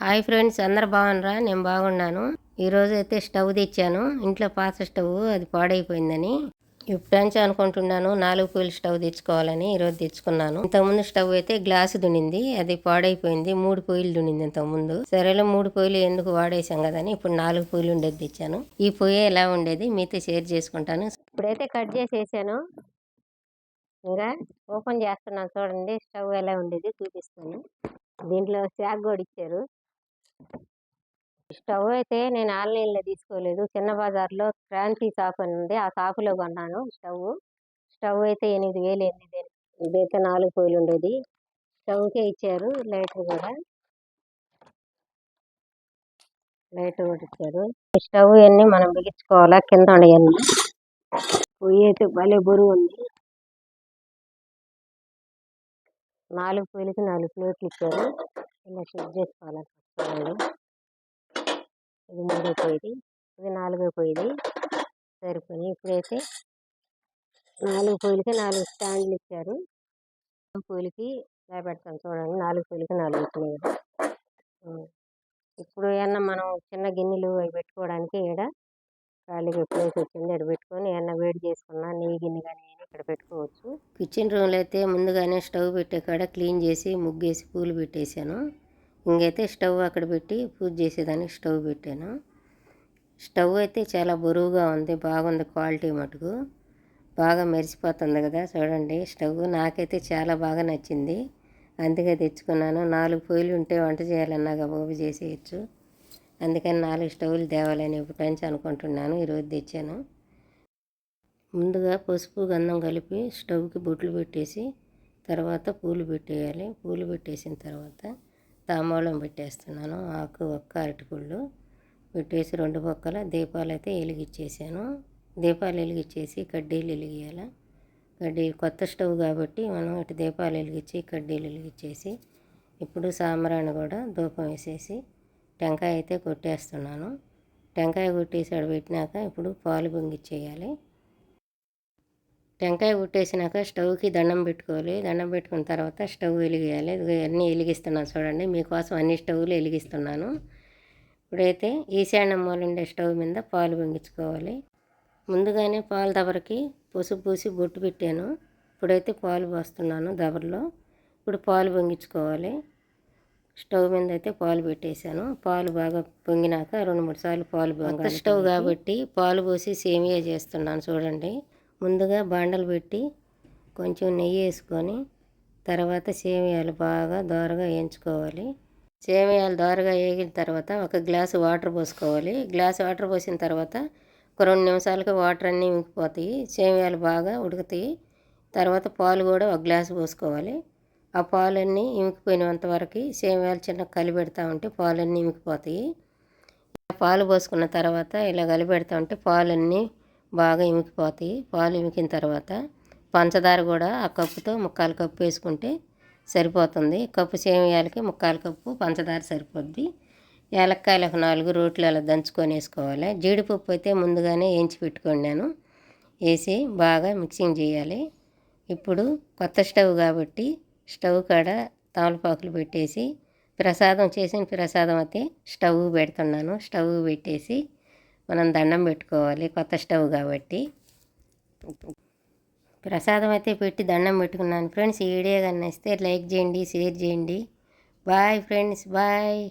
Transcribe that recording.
Hi friends అందరు బాగున్నారా? నేను బాగున్నాను. ఈరోజు అయితే స్టవ్ తెచ్చాను. ఇంట్లో పాత స్టవ్ అది పాడైపోయిందని. ఇప్పుడంచి అనుకుంటున్నాను నాలుగు పూలు స్టవ్ తెచ్చుకోవాలని ఈరోజు తెచ్చుకున్నాను. ఇంతకుముందు స్టవ్ అయితే గ్లాస్ దునింది అది పాడైపోయింది మూడు పొయ్యిలు దునింది ఇంతకుముందు. సరేలో మూడు పొయ్యిలు ఎందుకు వాడేసాం కదని ఇప్పుడు నాలుగు పొయ్యిలు ఉండేది తెచ్చాను. ఈ పొయ్యి ఎలా ఉండేది మీతో షేర్ చేసుకుంటాను. ఇప్పుడైతే కట్ చేసేసాను. ఇంకా ఓపెన్ చేస్తున్నాను చూడండి స్టవ్ ఎలా ఉండేది చూపిస్తాను. దీంట్లో శాక్ కూడా ఇచ్చారు. స్టవ్ అయితే నేను ఆన్లైన్లో తీసుకోలేదు. చిన్న బజార్లో క్రాంతి షాప్ అని ఉంది. ఆ షాపులో కొన్నాను స్టవ్ స్టవ్ అయితే ఎనిమిది వేలు ఎనిమిది ఇదైతే నాలుగు పోయిలు ఉండేది. స్టవ్కే ఇచ్చారు. లైటర్ కూడా. లైటర్ కూడా ఇచ్చారు. స్టవ్ అన్ని మనం బిగించుకోవాలా? కింద ఉండేవన్నీ పొయ్యి అయితే భలే బరువు ఉంది. నాలుగు పొయ్యిలకి నాలుగు ప్లేట్లు ఇచ్చారు. ఇలా సెట్ చేసుకోవాలి ఇది మూడో పొయ్యిది ఇది నాలుగో పొయ్యిది సరిపోయి ఇప్పుడైతే నాలుగు పొయ్యిలకి నాలుగు స్టాండ్లు ఇచ్చారు. పొయ్యిలకి ఇలా పెడతాం చూడండి. నాలుగు పొయ్యిలకి నాలుగు ఇచ్చినాయి. ఇప్పుడు ఏమన్నా మనం చిన్న గిన్నెలు అవి పెట్టుకోవడానికి ఇక్కడ ఖాళీగా ప్లేస్ వచ్చింది ఇక్కడ పెట్టుకొని ఏమన్నా వేడి చేసుకున్నా నెయ్యి గిన్నె కానీ ఇక్కడ పెట్టుకోవచ్చు. కిచెన్ రూమ్లో అయితే ముందుగానే స్టవ్ పెట్టే కాడ క్లీన్ చేసి ముగ్గేసి పూలు పెట్టేశాను. ఇంకైతే స్టవ్ అక్కడ పెట్టి పూజ చేసేదానికి స్టవ్ పెట్టాను. స్టవ్ అయితే చాలా బరువుగా ఉంది బాగుంది క్వాలిటీ మటుకు. బాగా మెరిసిపోతుంది కదా చూడండి స్టవ్ నాకైతే చాలా బాగా నచ్చింది. అందుకే తెచ్చుకున్నాను. నాలుగు పొయ్యిలు ఉంటే వంట చేయాలన్నా గబగబ చేసేయచ్చు. అందుకని నాలుగు స్టవ్లు తేవాలని ఎప్పటి నుంచి అనుకుంటున్నాను. ఈరోజు తెచ్చాను. ముందుగా పసుపు గంధం కలిపి స్టవ్కి బొట్లు పెట్టేసి తర్వాత పూలు పెట్టేయాలి. పూలు పెట్టేసిన తర్వాత తాంబూలం పెట్టేస్తున్నాను. ఆకు ఒక్క అరటిపళ్ళు పెట్టేసి రెండు పక్కల దీపాలు అయితే వెలిగించేసాను దీపాలు వెలిగించేసి కడ్డీలు వెలిగియాలి. కడ్డీ కొత్త స్టవ్ కాబట్టి మనం ఇటు దీపాలు వెలిగించి కడ్డీలు వెలిగించేసి ఇప్పుడు సాంబ్రాణి కూడా ధూపం వేసేసి టెంకాయ అయితే కొట్టేస్తున్నాను. టెంకాయ కొట్టేసి అడబెట్టినాక పెట్టినాక ఇప్పుడు పాలు పొంగిచ్చేయాలి. టెంకాయ కొట్టేసినాక స్టవ్కి దండం పెట్టుకోవాలి. దండం పెట్టుకున్న తర్వాత స్టవ్ వెలిగేయాలి. అన్నీ వెలిగిస్తున్నాను చూడండి. మీకోసం అన్ని స్టవ్లు వెలిగిస్తున్నాను. ఇప్పుడైతే ఈశాన్యం ఉండే స్టవ్ మీద పాలు పొంగించుకోవాలి. ముందుగానే పాలు దబరకి పసుపు పూసి బొట్టు పెట్టాను. ఇప్పుడైతే పాలు పోస్తున్నాను దబరలో. ఇప్పుడు పాలు పొంగించుకోవాలి. స్టవ్ మీద అయితే పాలు పెట్టేశాను. పాలు బాగా పొంగినాక రెండు మూడు సార్లు పాలు పొంగ స్టవ్ కాబట్టి పాలు పోసి సేమియా చేస్తున్నాను చూడండి. ముందుగా బాండలు పెట్టి కొంచెం నెయ్యి వేసుకొని తర్వాత సేమియాలు బాగా దోరగా వేయించుకోవాలి. సేమియాలు దోరగా వేగిన తర్వాత ఒక గ్లాసు వాటర్ పోసుకోవాలి. గ్లాస్ వాటర్ పోసిన తర్వాత ఒక రెండు నిమిషాలకి వాటర్ అన్నీ ఇంకిపోతాయి సేమియాలు బాగా ఉడుకుతాయి. తర్వాత పాలు కూడా ఒక గ్లాసు పోసుకోవాలి. ఆ పాలన్నీ ఇంకిపోయినంత వరకు సేమియాలు చిన్న కలిపెడతా ఉంటే పాలన్నీ ఇంకిపోతాయి పాలు పోసుకున్న తర్వాత ఇలా కలిపెడతా ఉంటే పాలన్నీ బాగా ఇమికిపోతాయి. పాలు ఇమికిన తర్వాత పంచదార కూడా ఆ కప్పుతో ముక్కాలు కప్పు వేసుకుంటే సరిపోతుంది. కప్పు సేమియాలకి ముక్కాలు కప్పు పంచదార సరిపోద్ది. ఏలక్కాయలు ఒక నాలుగు రోట్లు అలా దంచుకొని వేసుకోవాలి. జీడిపప్పు అయితే ముందుగానే వేయించి పెట్టుకోండి నేను. వేసి బాగా మిక్సింగ్ చేయాలి. ఇప్పుడు కొత్త స్టవ్ కాబట్టి స్టవ్ కాడ తమలపాకులు పెట్టేసి ప్రసాదం చేసిన ప్రసాదం అయితే స్టవ్ పెడుతున్నాను. స్టవ్ పెట్టేసి మనం దండం పెట్టుకోవాలి కొత్త స్టవ్ కాబట్టి. ప్రసాదం అయితే పెట్టి దండం పెట్టుకున్నాను. ఫ్రెండ్స్ ఈ వీడియో కానీ లైక్ చేయండి షేర్ చేయండి. Bye friends bye.